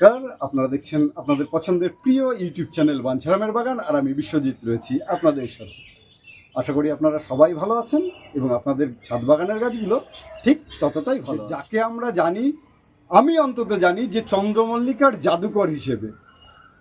নমস্কার। আপনারা দেখছেন আপনাদের পছন্দের প্রিয় ইউটিউব চ্যানেল বাঞ্ছারামের বাগান আর আমি বিশ্বজিৎ রয়েছি আপনাদের সাথে। আশা করি আপনারা সবাই ভালো আছেন এবং আপনাদের ছাদ বাগানের গাছগুলো ঠিক ততটাই ভালো যাকে আমরা জানি আমি অন্তত জানি যে চন্দ্রমল্লিকার জাদুকর হিসেবে।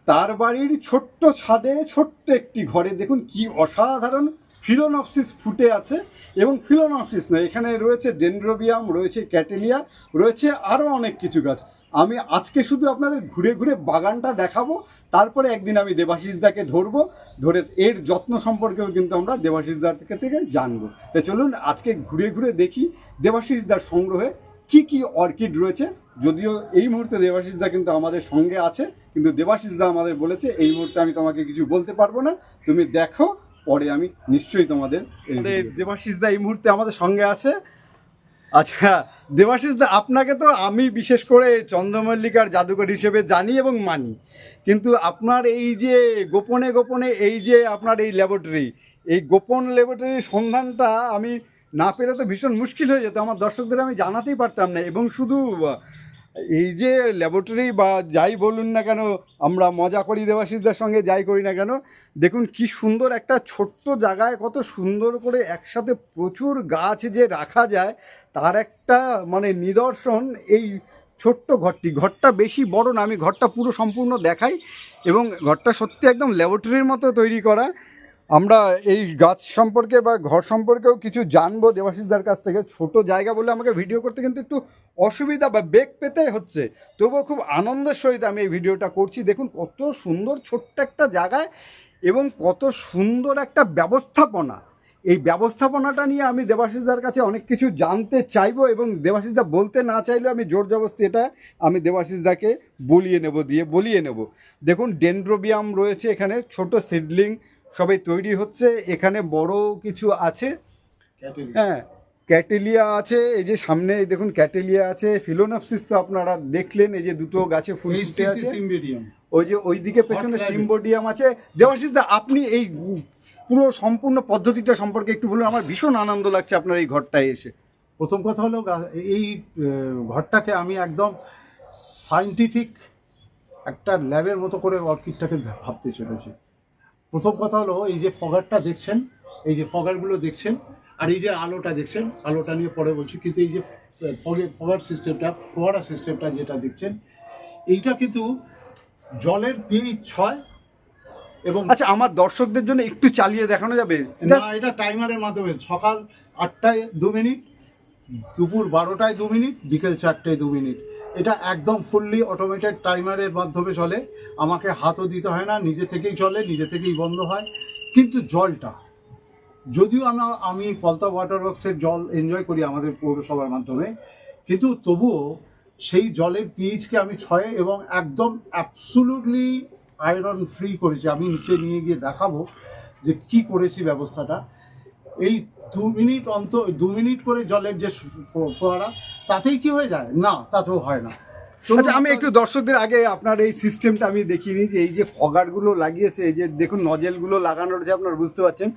তার বাড়ির ছোট্ট ছাদে ছোট্ট একটি ঘরে দেখুন কি অসাধারণ ফিলোনপসিস ফুটে আছে এবং ফিলোনপসিস নয় এখানে রয়েছে ডেন্ড্রোবিয়াম রয়েছে ক্যাটেলিয়া রয়েছে আরও অনেক কিছু গাছ। আমি আজকে শুধু আপনাদের ঘুরে ঘুরে বাগানটা দেখাবো তারপরে একদিন আমি দেবাশিসদাকে ধরবো ধরে এর যত্ন সম্পর্কেও কিন্তু আমরা দেবাশিসদার থেকে থেকে জানব। তো চলুন আজকে ঘুরে ঘুরে দেখি দেবাশিসদার সংগ্রহে কি কি অর্কিড রয়েছে। যদিও এই মুহূর্তে দেবাশিসদা কিন্তু আমাদের সঙ্গে আছে কিন্তু দেবাশিসদা আমাদের বলেছে এই মুহূর্তে আমি তোমাকে কিছু বলতে পারব না। তুমি দেখো পরে আমি নিশ্চয়ই তোমাদের দেবাশিসদা এই মুহূর্তে আমাদের সঙ্গে আছে। আচ্ছা দেবাশিসদা আপনাকে তো আমি বিশেষ করে চন্দ্রমল্লিকার জাদুঘর হিসেবে জানি এবং মানি। কিন্তু আপনার এই যে গোপনে গোপনে এই যে আপনার এই ল্যাবরেটরি এই গোপন ল্যাবরেটরির সন্ধানটা আমি না পেলে তো ভীষণ মুশকিল হয়ে যেত। আমার দর্শকদের আমি জানাতেই পারতাম না। এবং শুধু এই যে ল্যাবরেটরি বা যাই বলুন না কেন, আমরা মজা করি দেবাশিসদের সঙ্গে, যাই করি না কেন, দেখুন কি সুন্দর একটা ছোট্ট জায়গায় কত সুন্দর করে একসাথে প্রচুর গাছ যে রাখা যায়, তার একটা মানে নিদর্শন এই ছোট্ট ঘরটি। ঘরটা বেশি বড় না, আমি ঘরটা পুরো সম্পূর্ণ দেখাই এবং ঘরটা সত্যি একদম ল্যাবরেটরির মতো তৈরি করা। আমরা এই গাছ সম্পর্কে বা ঘর সম্পর্কেও কিছু জানব দেবাশিসদার কাছ থেকে। ছোট জায়গা বলে আমাকে ভিডিও করতে কিন্তু একটু অসুবিধা বা বেগ পেতে হচ্ছে। তবুও খুব আনন্দের সহিত আমি এই ভিডিওটা করছি। দেখুন কত সুন্দর ছোট্ট একটা জায়গায় এবং কত সুন্দর একটা ব্যবস্থাপনা। এই ব্যবস্থাপনাটা নিয়ে আমি দেবাশিসদার কাছে অনেক কিছু জানতে চাইব এবং দেবাশিসদা বলতে না চাইলেও আমি জোর জবস্তি এটা আমি দেবাশিসদাকে বলিয়ে নেব, দিয়ে বলিয়ে নেব। দেখুন ডেন্ড্রোবিয়াম রয়েছে এখানে, ছোট সিডলিং সবাই তৈরি হচ্ছে এখানে বড় কিছু আছে। হ্যাঁ ক্যাটেলিয়া আছে এই যে সামনে এই দেখুন ক্যাটেলিয়া আছে ফিলোনপসিস তো আপনারা দেখলেন এই যে দুটো গাছে ফুল ফুটে আছে। ওই যে ওইদিকে পেছনে সিম্বোডিয়াম আছে। দেবাশিস দা আপনি এই পুরো সম্পূর্ণ পদ্ধতিটা সম্পর্কে একটু বলুন আমার ভীষণ আনন্দ লাগছে আপনার এই ঘরটায় এসে। প্রথম কথা হলো এই ঘরটাকে আমি একদম সাইন্টিফিক একটা ল্যাবের মতো করে অর্কিডটাকে ভাবতে চলেছি। প্রথম কথা হলো এই যে ফগারটা দেখছেন এই যে ফগারগুলো দেখছেন আর এই যে আলোটা দেখছেন আলোটা নিয়ে পরে বলছি কিন্তু এই যে ফগে- ফগার সিস্টেমটা ফোয়ারা সিস্টেমটা যেটা দেখছেন এইটা কিন্তু জলের পিএইচ ছয় এবং আচ্ছা আমার দর্শকদের জন্য একটু চালিয়ে দেখানো যাবে। না এটা টাইমারের মাধ্যমে সকাল আটটায় দু মিনিট দুপুর বারোটায় দু মিনিট বিকেল চারটায় দু মিনিট। এটা একদম ফুললি অটোমেটেড টাইমারের মাধ্যমে চলে। আমাকে হাতও দিতে হয় না, নিজে থেকেই চলে, নিজে থেকেই বন্ধ হয়। কিন্তু জলটা, যদিও আমি আমি পলতা ওয়াটার ওয়ার্কসের জল এনজয় করি আমাদের পৌরসভার মাধ্যমে, কিন্তু তবুও সেই জলের পিএইচকে আমি ছয়ে এবং একদম অ্যাবসুলুটলি আয়রন ফ্রি করেছি। আমি নিচে নিয়ে গিয়ে দেখাবো যে কি করেছি ব্যবস্থাটা। এই দু মিনিট অন্ত দু মিনিট করে জলের যে ফোয়ারা তাতেই কি হয়ে যায়? না তাতেও হয় না। আচ্ছা আমি একটু দর্শকদের আগে আপনার এই সিস্টেমটা আমি দেখিয়ে নিই যে এই যে ফগারগুলো লাগিয়েছে এই যে দেখুন নজেলগুলো লাগানো রয়েছে আপনারা বুঝতে পারছেন।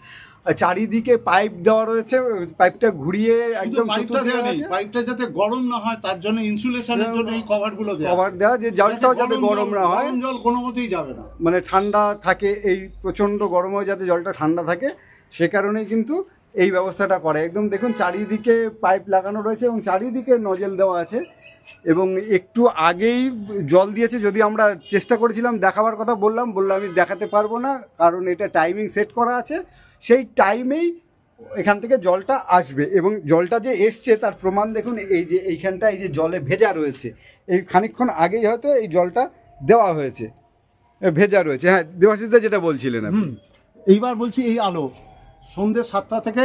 চারিদিকে পাইপ দেওয়া রয়েছে পাইপটা ঘুরিয়ে একদম পাইপটা দেওয়া নেই পাইপটা যাতে গরম না হয় তার জন্য ইনসুলেশনের জন্য এই কভারগুলো দেওয়া কভার দেওয়া যে জলটাও যাতে গরম না হয়। জল কোনো মতেই যাবে না। মানে ঠান্ডা থাকে এই প্রচণ্ড গরমেও যাতে জলটা ঠান্ডা থাকে সে কারণেই কিন্তু এই ব্যবস্থাটা করে। একদম দেখুন, চারিদিকে পাইপ লাগানো রয়েছে এবং চারিদিকে নজেল দেওয়া আছে এবং একটু আগেই জল দিয়েছে। যদি আমরা চেষ্টা করেছিলাম দেখাবার কথা বললাম বললাম আমি দেখাতে পারব না কারণ এটা টাইমিং সেট করা আছে। সেই টাইমেই এখান থেকে জলটা আসবে এবং জলটা যে এসছে তার প্রমাণ দেখুন, এই যে এইখানটা এই যে জলে ভেজা রয়েছে। এই খানিকক্ষণ আগেই হয়তো এই জলটা দেওয়া হয়েছে। ভেজা রয়েছে হ্যাঁ দেবাশিসদা যেটা বলছিলেন এইবার বলছি এই আলো। সন্ধ্যে সাতটা থেকে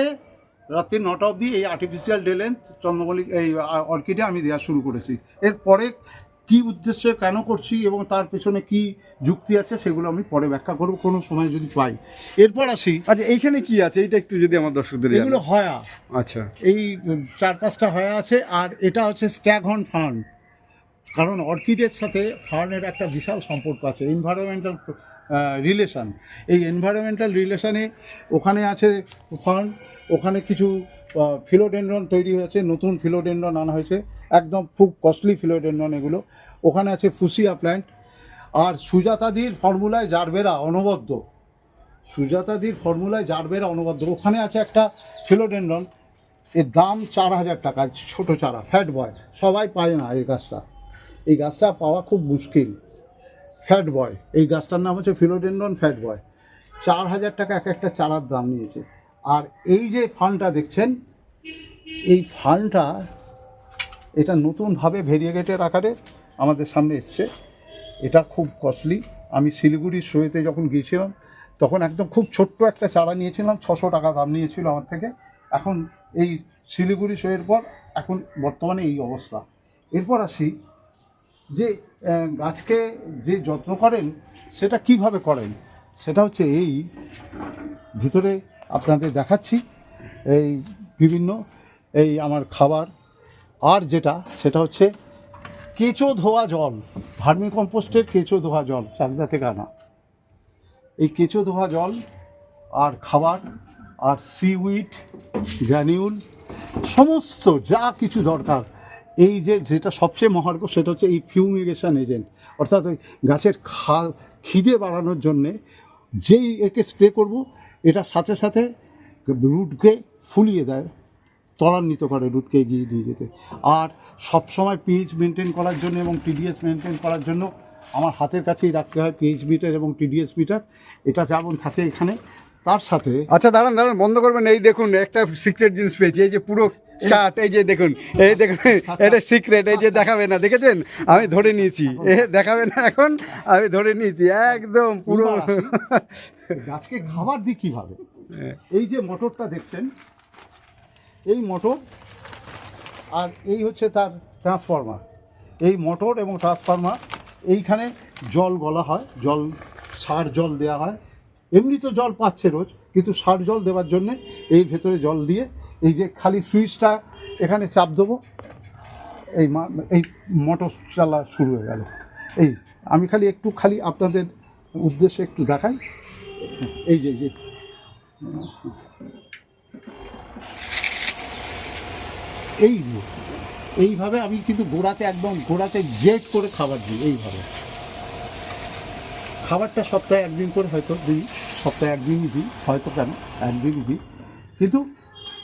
রাত্রি নটা অবধি এই আর্টিফিশিয়াল ডেলেন্থ চন্দ্রমল্লিক এই অর্কিডে আমি দেওয়া শুরু করেছি। এরপরে কি উদ্দেশ্যে কেন করছি এবং তার পেছনে কি যুক্তি আছে সেগুলো আমি পরে ব্যাখ্যা করব কোনো সময় যদি পাই। এরপর আসি। আচ্ছা এইখানে কি আছে? এইটা একটু যদি আমার দর্শকদের। এগুলো হয়া। আচ্ছা। এই চার পাঁচটা হয়া আছে আর এটা হচ্ছে স্ট্যাগহর্ন ফার্ন কারণ অর্কিডের সাথে ফার্নের একটা বিশাল সম্পর্ক আছে। এনভায়রনমেন্টাল রিলেশন এই এনভায়রনমেন্টাল রিলেশানে ওখানে আছে ফার্ন ওখানে কিছু ফিলোডেন্ড্রন তৈরি হয়েছে, নতুন ফিলোডেন্ড্রন আনা হয়েছে, একদম খুব কস্টলি ফিলোডেন্ড্রন এগুলো। ওখানে আছে ফুসিয়া প্ল্যান্ট আর সুজাতাদির ফর্মুলায় জারবেরা অনবদ্য। সুজাতাদির ফর্মুলায় জারবেরা অনবদ্য। ওখানে আছে একটা ফিলোডেন্ডন এর দাম চার হাজার টাকা, ছোটো চারা ফ্যাট বয় সবাই পায় না এই গাছটা। এই গাছটা পাওয়া খুব মুশকিল। ফ্যাট বয় এই গাছটার নাম হচ্ছে ফিলোডেন্ডন ফ্যাট বয় চার হাজার টাকা এক একটা চারার দাম নিয়েছে। আর এই যে ফান্ডটা দেখছেন, এই ফান্ডটা এটা নতুনভাবে ভেরিয়েগেটের আকারে আমাদের সামনে এসছে। এটা খুব কস্টলি আমি শিলিগুড়ির শোয়েতে যখন গিয়েছিলাম, তখন একদম খুব ছোট্ট একটা চারা নিয়েছিলাম, ছশো টাকা দাম নিয়েছিল আমার থেকে। এখন এই শিলিগুড়ি শোয়ের পর, এখন বর্তমানে এই অবস্থা। এরপর আসি যে গাছকে যে যত্ন করেন, সেটা কীভাবে করেন, সেটা হচ্ছে এই ভিতরে আপনাদের দেখাচ্ছি। এই বিভিন্ন, এই আমার খাবার, আর যেটা, সেটা হচ্ছে কেঁচো ধোয়া জল, ভার্মি কম্পোস্টের কেঁচো ধোয়া জল, চাকদা থেকে আনা। এই কেঁচো ধোয়া জল, আর খাবার, আর সিউইড গ্র্যানিউল সমস্ত যা কিছু দরকার এই যে যেটা সবচেয়ে মহার্ঘ, সেটা হচ্ছে এই ফিউমিগেশন এজেন্ট অর্থাৎ গাছের খা খিদে বাড়ানোর জন্যে যেই একে স্প্রে করব, এটা সাথে সাথে রুটকে ফুলিয়ে দেয়, ত্বরান্বিত করে রুটকে এগিয়ে দিয়ে যেতে। আর সবসময় পিএইচ মেনটেন করার জন্য এবং টিডিএস মেনটেন করার জন্য আমার হাতের কাছেই রাখতে হয় পিএইচ মিটার এবং টিডিএস মিটার এটা যেমন থাকে এখানে, তার সাথে আচ্ছা দাঁড়ান দাঁড়ান, বন্ধ করবেন। এই দেখুন, একটা সিক্রেট জিনিস পেয়েছি, এই যে পুরো চাট এই যে দেখুন এই দেখুন এটা সিক্রেট এই যে দেখাবে না দেখেছেন? আমি ধরে নিয়েছি এ দেখাবে না এখন আমি ধরে নিয়েছি একদম পুরো। গাছকে খাবার দিই কীভাবে? এই যে মোটরটা দেখছেন এই মোটর আর এই হচ্ছে তার ট্রান্সফর্মার এই মোটর এবং ট্রান্সফরমার এইখানে জল গলা হয় জল সার জল দেওয়া হয়। এমনি তো জল পাচ্ছে রোজ কিন্তু সার জল দেওয়ার জন্যে এই ভেতরে জল দিয়ে এই যে খালি সুইচটা, এখানে চাপ দেবো। এই এই মোটর চালা শুরু হয়ে গেল। এই, আমি খালি একটু খালি আপনাদের উদ্দেশ্যে একটু দেখাই। এই যে যে। এই এইভাবে আমি কিন্তু গোড়াতে একদম, গোড়াতে জেট করে খাবার দিই, এইভাবে। খাবারটা সপ্তাহে একদিন করে হয়তো দিই, সপ্তাহে একদিনই দিই, হয়তো কেন, একদিনই দিই। কিন্তু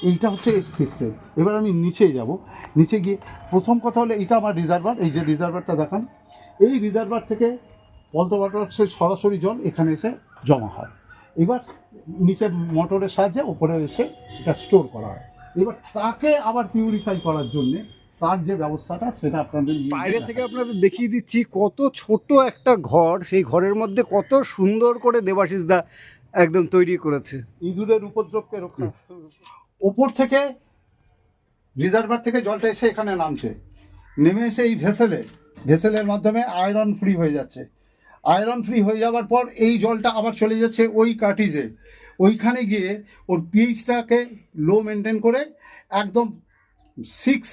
এইটা হচ্ছে সিস্টেম এবার আমি নিচে যাব। নিচে গিয়ে প্রথম কথা হলো এইটা আমার রিজার্ভার এই যে রিজার্ভারটা দেখান। এই রিজার্ভার থেকে পলতো ওয়াটার্সের সরাসরি জল এখানে এসে জমা হয়। এবার নিচে মোটরের সাহায্যে ওপরে এসে এটা স্টোর করা হয়। এবার তাকে আবার পিউরিফাই করার জন্যে তার যে ব্যবস্থাটা সেটা আপনাদের বাইরে থেকে আপনাদের দেখিয়ে দিচ্ছি কত ছোট একটা ঘর সেই ঘরের মধ্যে কত সুন্দর করে দেবাশিস দা একদম তৈরি করেছে। ইঁদুরের উপদ্রবকে রক্ষা ওপর থেকে রিজার্ভার থেকে জলটা এসে এখানে নামছে। নেমে এসে এই ভেসেলে, ভেসেলের মাধ্যমে আয়রন ফ্রি হয়ে যাচ্ছে। আয়রন ফ্রি হয়ে যাওয়ার পর এই জলটা আবার চলে যাচ্ছে ওই কাটিজে। ওইখানে গিয়ে ওর পিএইচটাকে লো মেনটেন করে একদম সিক্স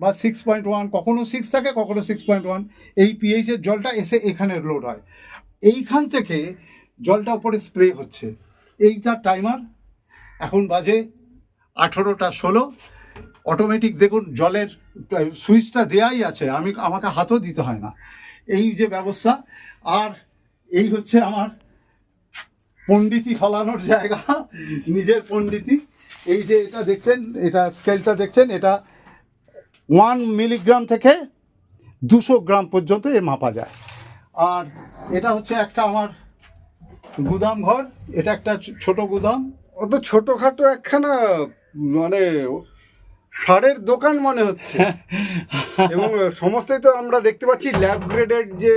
বা সিক্স পয়েন্ট ওয়ান কখনো সিক্স থাকে, কখনো সিক্স পয়েন্ট ওয়ান এই পিএইচের জলটা এসে এখানে লোড হয়। এইখান থেকে জলটা উপরে স্প্রে হচ্ছে। এই তার টাইমার এখন বাজে আঠেরোটা, ষোলো অটোমেটিক দেখুন জলের সুইচটা দেয়াই আছে, আমি আমাকে হাতও দিতে হয় না। এই যে ব্যবস্থা, আর এই হচ্ছে আমার পণ্ডিতি ফলানোর জায়গা, নিজের পণ্ডিতি। এই যে এটা দেখছেন, এটা স্কেলটা দেখছেন, এটা ওয়ান মিলিগ্রাম থেকে দুশো গ্রাম পর্যন্ত এ মাপা যায়। আর এটা হচ্ছে একটা আমার গুদাম ঘর, এটা একটা ছোট গুদাম। অত ছোটখাটো একখানা মানে সারের দোকান মনে হচ্ছে। এবং সমস্তই তো আমরা দেখতে পাচ্ছি ল্যাব গ্রেডেড যে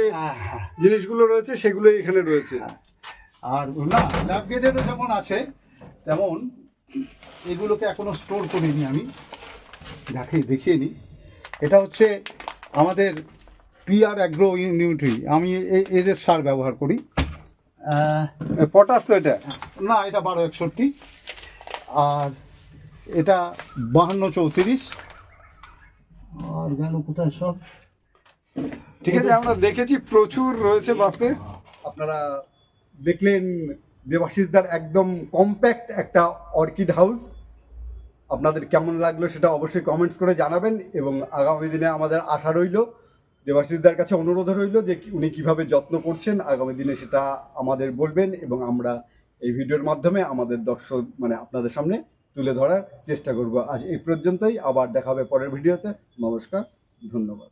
জিনিসগুলো রয়েছে সেগুলো এখানে রয়েছে। আর না ল্যাব গেটেরও যেমন আছে তেমন এগুলোকে এখনও স্টোর করিনি আমি। দেখাই দেখিয়ে নিই এটা হচ্ছে আমাদের পিআর অ্যাগ্রো ইউনিটি আমি এদের সার ব্যবহার করি। পটাশ তো এটা? না এটা বারো একষট্টি। আর এটা বাহান্ন চৌত্রিশ। আর গেল কোথায় সব? ঠিক আছে আমরা দেখেছি প্রচুর রয়েছে বাপরে। আপনারা দেখলেন দেবাশিসদার একদম কম্প্যাক্ট একটা অর্কিড হাউস আপনাদের কেমন লাগল সেটা অবশ্যই কমেন্টস করে জানাবেন এবং আগামী দিনে আমাদের আশা রইল দেবাশিসদার কাছে অনুরোধ রইল যে উনি কীভাবে যত্ন করছেন আগামী দিনে সেটা আমাদের বলবেন এবং আমরা এই ভিডিওর মাধ্যমে আমাদের দর্শক মানে আপনাদের সামনে তুলে ধরার চেষ্টা করব। আজ এই পর্যন্তই আবার দেখা হবে পরের ভিডিওতে। নমস্কার ধন্যবাদ।